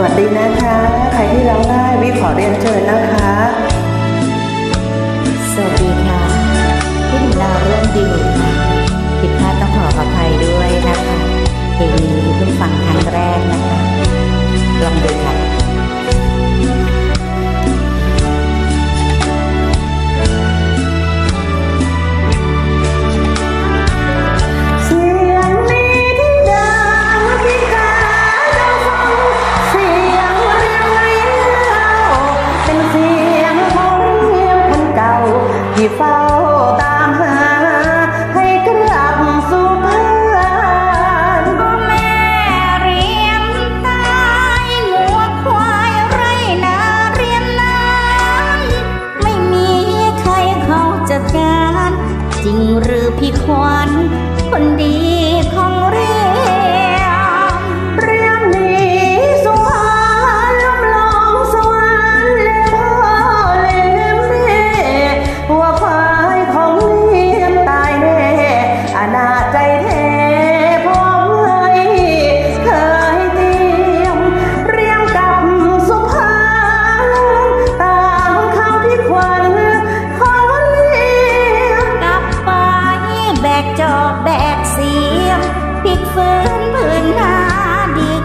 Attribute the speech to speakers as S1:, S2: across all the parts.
S1: สวัสดีนะคะ ใครที่ร้องได้วิขอเรียนเชิญนะคะ
S2: ขวัญ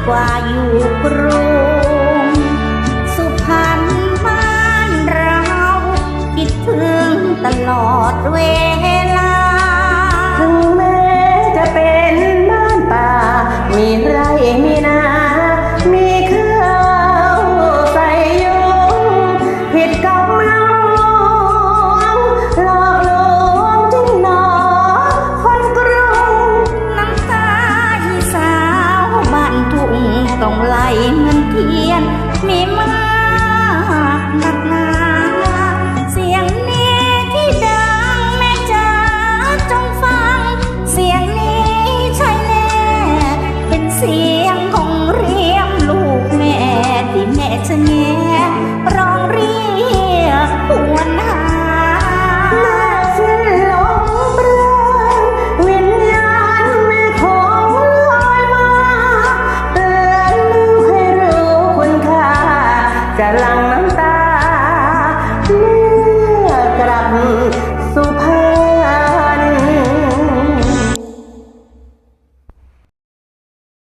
S2: ก
S1: ว่าอยู่ก
S2: ร
S1: สียงของเรียมลูก
S2: แม่ที่แม่ชะเง้